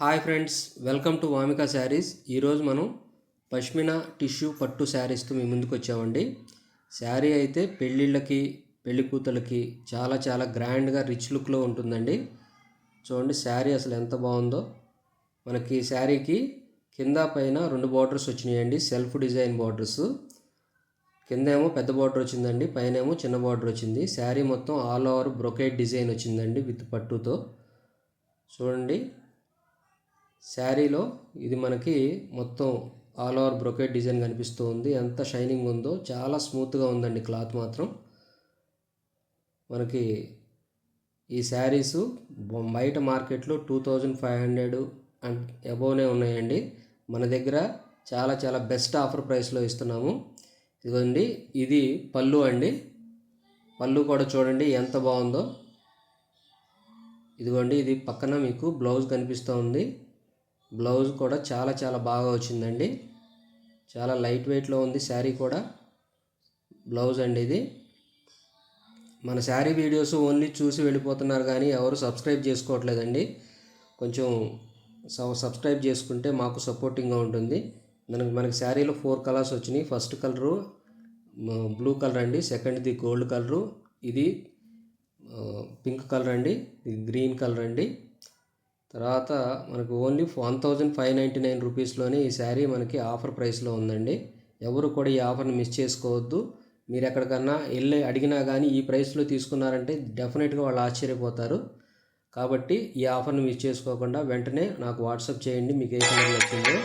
Hi friends welcome to Vamika sarees. ఈరోజు మనం pashmina tissue పట్టు శారీస్తో మీ ముందుకు వచ్చామండి. శారీ అయితే పెళ్ళిళ్ళకి పెళ్ళి కూతులకి చాలా చాలా గ్రాండ్గా రిచ్ లుక్లో ఉంటుందండి. చూడండి శారీ అసలు ఎంత బాగుందో. మనకి శారీకి కింద పైన రెండు బార్డర్స్ వచ్చినాయండి సెల్ఫ్ డిజైన్ బార్డర్స్. కింద ఏమో పెద్ద బార్డర్ వచ్చిందండి పైన ఏమో చిన్న బార్డర్ వచ్చింది. శారీ మొత్తం ఆల్ ఓవర్ బ్రొకేట్ డిజైన్ వచ్చిందండి విత్ పట్టుతో. చూడండి శారీలో ఇది మనకి మొత్తం ఆల్ ఓవర్ బ్రొకేట్ డిజైన్ కనిపిస్తూ ఉంది. ఎంత షైనింగ్ ఉందో చాలా స్మూత్గా ఉందండి క్లాత్ మాత్రం. మనకి ఈ శారీస్ బయట మార్కెట్లో two thousand five hundred and అబోవ్నే ఉన్నాయండి. మన దగ్గర చాలా చాలా బెస్ట్ ఆఫర్ ప్రైస్లో ఇస్తున్నాము. ఇదిగోండి ఇది పళ్ళు అండి. పళ్ళు కూడా చూడండి ఎంత బాగుందో. ఇదిగోండి ఇది పక్కన మీకు బ్లౌజ్ కనిపిస్తూ ఉంది. బ్లౌజ్ కూడా చాలా చాలా బాగా వచ్చిందండి. చాలా లైట్ వెయిట్లో ఉంది శారీ కూడా. బ్లౌజ్ అండి ఇది. మన శారీ వీడియోస్ ఓన్లీ చూసి వెళ్ళిపోతున్నారు కానీ ఎవరు సబ్స్క్రైబ్ చేసుకోవట్లేదండి. కొంచెం సబ్స్క్రైబ్ చేసుకుంటే మాకు సపోర్టింగ్గా ఉంటుంది. మనకి మనకి శారీలో ఫోర్ కలర్స్ వచ్చినాయి. ఫస్ట్ కలరు బ్లూ కలర్ అండి. సెకండ్ది గోల్డ్ కలరు. ఇది పింక్ కలర్ అండి. ఇది గ్రీన్ కలర్ అండి. తర్వాత మనకు only one thousand five ninety nine రూపీస్లోనే ఈ శారీ మనకి ఆఫర్ ప్రైస్లో ఉందండి. ఎవరు కూడా ఈ ఆఫర్ని మిస్ చేసుకోవద్దు. మీరు ఎక్కడికన్నా వెళ్ళి అడిగినా కానీ ఈ ప్రైస్లో తీసుకున్నారంటే డెఫినెట్గా వాళ్ళు ఆశ్చర్యపోతారు. కాబట్టి ఈ ఆఫర్ని మిస్ చేసుకోకుండా వెంటనే నాకు వాట్సాప్ చేయండి మీకు ఏ కలర్ వచ్చిందో